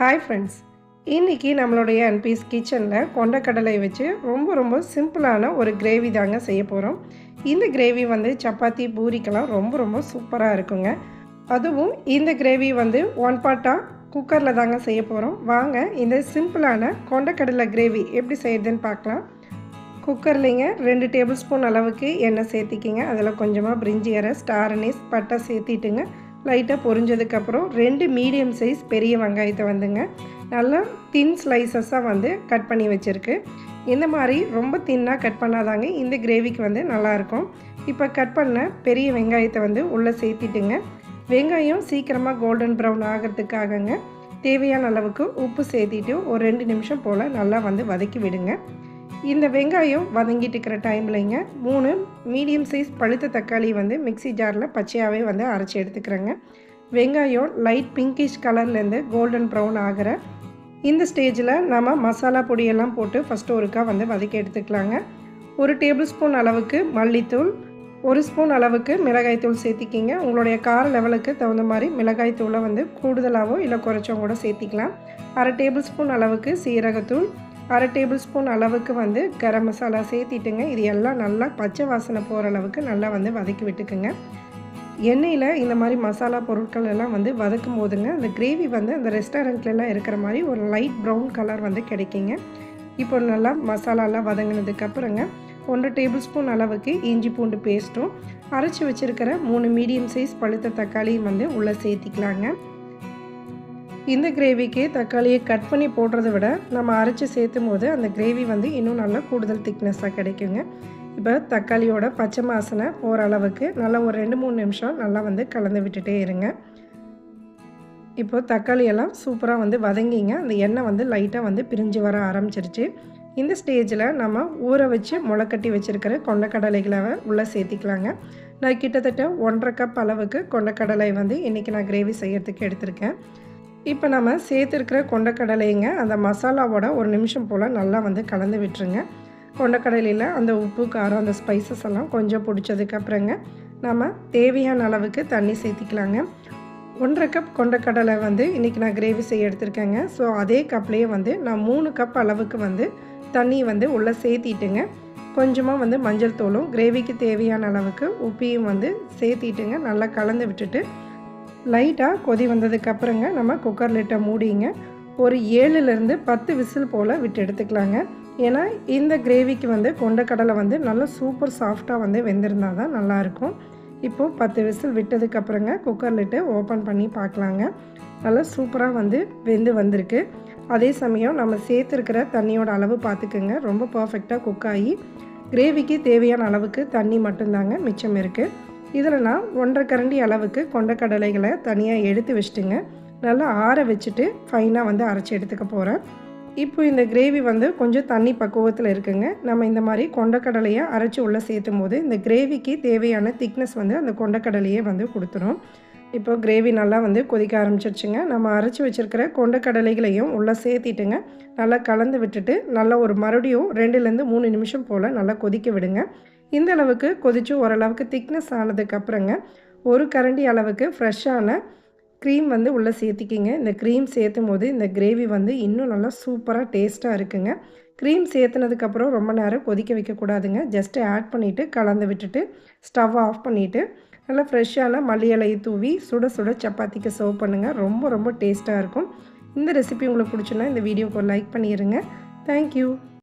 Hi friends இன்றைக்கி நம்மளுடைய NPS கிச்சனில் கொண்டக்கடலை வச்சு ரொம்ப ரொம்ப சிம்பிளான ஒரு கிரேவி தாங்க செய்ய போகிறோம் இந்த கிரேவி வந்து சப்பாத்தி பூரிக்கெல்லாம் ரொம்ப ரொம்ப சூப்பராக இருக்குங்க. அதுவும் இந்த கிரேவி வந்து ஒன் பார்ட்டாக குக்கரில் தாங்க செய்ய போகிறோம் வாங்க இந்த சிம்பிளான கொண்டக்கடலை கிரேவி எப்படி செய்யுதுன்னு பார்க்கலாம். குக்கர்லிங்க ரெண்டு டேபிள் ஸ்பூன் அளவுக்கு எண்ணெய் சேர்த்திக்கிங்க. அதில் கொஞ்சமாக பிரிஞ்சி இறை ஸ்டார் அனீஸ் பட்டை சேர்த்திட்டுங்க. லைட்டாக பொரிஞ்சதுக்கப்புறம் ரெண்டு மீடியம் சைஸ் பெரிய வெங்காயத்தை வந்துங்க. நல்லா தின் ஸ்லைசஸாக வந்து கட் பண்ணி வச்சுருக்கு. இந்த மாதிரி ரொம்ப தின்னாக கட் பண்ணாதாங்க இந்த கிரேவிக்கு வந்து நல்லாயிருக்கும் இப்போ கட் பண்ண பெரிய வெங்காயத்தை வந்து உள்ளே சேர்த்திட்டுங்க. வெங்காயம் சீக்கிரமாக கோல்டன் ப்ரௌன் ஆகிறதுக்காகங்க. தேவையான அளவுக்கு உப்பு சேர்த்திட்டு ஒரு ரெண்டு நிமிஷம் போல் நல்லா வந்து வதக்கி விடுங்க. இந்த வெங்காயம் வதங்கிட்டு இருக்கிற டைம்லைங்க மூணு மீடியம் சைஸ் பழுத்த தக்காளி வந்து மிக்சி ஜாரில் பச்சையாகவே வந்து அரைச்சி எடுத்துக்கிறேங்க. வெங்காயம் லைட் பிங்கிஷ் கலர்லேருந்து கோல்டன் ப்ரௌன் ஆகிற இந்த ஸ்டேஜில் நம்ம மசாலா பொடியெல்லாம் போட்டு ஃபஸ்ட்டு ஒருக்கா வந்து வதக்கி எடுத்துக்கலாங்க. ஒரு டேபிள் ஸ்பூன் அளவுக்கு மல்லித்தூள் ஒரு ஸ்பூன் அளவுக்கு மிளகாய்த்தூள் சேர்த்திக்கிங்க. உங்களுடைய கார லெவலுக்கு தகுந்த மாதிரி மிளகாய்த்தூளை வந்து கூடுதலாகவோ இல்லை குறைச்சோ கூட சேர்த்திக்கலாம். அரை டேபிள் ஸ்பூன் அளவுக்கு சீரகத்தூள் அரை டேபிள் ஸ்பூன் அளவுக்கு வந்து கரம் மசாலா சேர்த்திட்டுங்க. இது எல்லாம் நல்லா பச்சை வாசனை போகிற அளவுக்கு நல்லா வந்து வதக்கி விட்டுக்குங்க. எண்ணெயில் இந்த மாதிரி மசாலா பொருட்கள் எல்லாம் வந்து வதக்கும் போதுங்க. அந்த கிரேவி வந்து அந்த ரெஸ்டாரண்ட்லலாம் இருக்கிற மாதிரி ஒரு லைட் ப்ரௌன் கலர் வந்து கிடைக்குங்க. இப்போ நல்லா மசாலாலாம் வதங்கினதுக்கப்புறங்க ஒன்றரை டேபிள் ஸ்பூன் அளவுக்கு இஞ்சி பூண்டு பேஸ்ட்டும் அரைச்சி வச்சுருக்கிற மூணு மீடியம் சைஸ் பழுத்த தக்காளியும் வந்து உள்ளே சேர்த்திக்கலாங்க. இந்த கிரேவிக்கு தக்காளியை கட் பண்ணி போடுறத விட நம்ம அரைச்சி சேர்த்தும் போது அந்த கிரேவி வந்து இன்னும் நல்லா கூடுதல் திக்னஸாக கிடைக்குங்க. இப்போ தக்காளியோட பச்சை மாசனை போகிற அளவுக்கு நல்லா ஒரு ரெண்டு மூணு நிமிஷம் நல்லா வந்து கலந்து விட்டுட்டே இருங்க. இப்போ தக்காளி எல்லாம் சூப்பராக வந்து வதங்கிங்க. அந்த எண்ணெய் வந்து லைட்டாக வந்து பிரிஞ்சு வர ஆரம்பிச்சிருச்சு. இந்த ஸ்டேஜில் நம்ம ஊற வச்சு முளைக்கட்டி வச்சுருக்கிற கொண்டக்கடலைகளை உள்ளே சேர்த்திக்கலாங்க. நான் கிட்டத்தட்ட ஒன்றரை கப் அளவுக்கு கொண்டக்கடலை வந்து இன்றைக்கி நான் கிரேவி செய்கிறதுக்கு எடுத்திருக்கேன். இப்போ நம்ம சேர்த்துருக்கிற கொண்டக்கடலைங்க அந்த மசாலாவோட ஒரு நிமிஷம் போல் நல்லா வந்து கலந்து விட்டுருங்க. கொண்டக்கடலையில் அந்த உப்பு காரம் அந்த ஸ்பைசஸ் எல்லாம் கொஞ்சம் பிடிச்சதுக்கப்புறங்க நம்ம தேவையான அளவுக்கு தண்ணி சேர்த்திக்கலாங்க. ஒன்றரை கப் கொண்டக்கடலை வந்து இன்றைக்கி நான் கிரேவி செய்ய எடுத்திருக்கேங்க. ஸோ அதே கப்லேயே வந்து நான் மூணு கப் அளவுக்கு வந்து தண்ணி வந்து உள்ளே சேர்த்திட்டுங்க. கொஞ்சமாக வந்து மஞ்சள் தூளும் கிரேவிக்கு தேவையான அளவுக்கு உப்பையும் வந்து சேர்த்திட்டுங்க. நல்லா கலந்து விட்டுட்டு லைட்டாக கொதி வந்ததுக்கப்புறங்க நம்ம குக்கர் லிட்டை மூடிங்க. ஒரு ஏழுலேருந்து பத்து விசில் போல் விட்டு எடுத்துக்கலாங்க. ஏன்னா இந்த கிரேவிக்கு வந்து கொண்டக்கடலை வந்து நல்லா சூப்பர் சாஃப்டாக வந்து வெந்திருந்தால் தான் நல்லாயிருக்கும். இப்போது பத்து விசில் விட்டதுக்கப்புறங்க குக்கர் லிட்டு ஓப்பன் பண்ணி பார்க்கலாங்க. நல்லா சூப்பராக வந்து வெந்து வந்திருக்கு. அதே சமயம் நம்ம சேர்த்துருக்கிற தண்ணியோட அளவு பார்த்துக்குங்க. ரொம்ப பர்ஃபெக்டாக குக் ஆகி கிரேவிக்கு தேவையான அளவுக்கு தண்ணி மட்டும்தாங்க மிச்சம் இருக்குது இதில் நான் ஒன்றரை கரண்டி அளவுக்கு கொண்டக்கடலைகளை தனியாக எடுத்து வச்சுட்டுங்க. நல்லா ஆற வச்சுட்டு ஃபைனாக வந்து அரைச்சி எடுத்துக்க போகிறேன். இப்போ இந்த கிரேவி வந்து கொஞ்சம் தண்ணி பக்குவத்தில் இருக்குங்க. நம்ம இந்த மாதிரி கொண்டக்கடலையை அரைச்சி உள்ளே சேர்த்தும் போது இந்த கிரேவிக்கு தேவையான திக்னஸ் வந்து அந்த கொண்டக்கடலையே வந்து கொடுத்துரும். இப்போ கிரேவி நல்லா வந்து கொதிக்க ஆரம்பிச்சிருச்சுங்க. நம்ம அரைச்சி வச்சுருக்கிற கொண்டக்கடலைகளையும் உள்ளே சேர்த்திட்டுங்க. நல்லா கலந்து விட்டுட்டு நல்லா ஒரு மறுபடியும் ரெண்டுலேருந்து மூணு நிமிஷம் போல் நல்லா கொதிக்க விடுங்க. இந்த அளவுக்கு கொதித்து ஓரளவுக்கு திக்னஸ் ஆனதுக்கப்புறங்க ஒரு கரண்டி அளவுக்கு ஃப்ரெஷ்ஷான க்ரீம் வந்து உள்ளே சேர்த்திக்கிங்க. இந்த க்ரீம் சேர்த்தும் போது இந்த கிரேவி வந்து இன்னும் நல்லா சூப்பராக டேஸ்ட்டாக இருக்குங்க. க்ரீம் சேர்த்துனதுக்கப்புறம் ரொம்ப நேரம் கொதிக்க வைக்கக்கூடாதுங்க. ஜஸ்ட்டு ஆட் பண்ணிவிட்டு கலந்து விட்டுட்டு ஸ்டவ் ஆஃப் பண்ணிவிட்டு நல்லா ஃப்ரெஷ்ஷான மல்லி இலையை தூவி சுட சுட சப்பாத்திக்கு சர்வ் பண்ணுங்கள் ரொம்ப ரொம்ப டேஸ்ட்டாக இருக்கும். இந்த ரெசிபி உங்களுக்கு பிடிச்சுன்னா இந்த வீடியோக்கு லைக் பண்ணிடுங்க தேங்க்யூ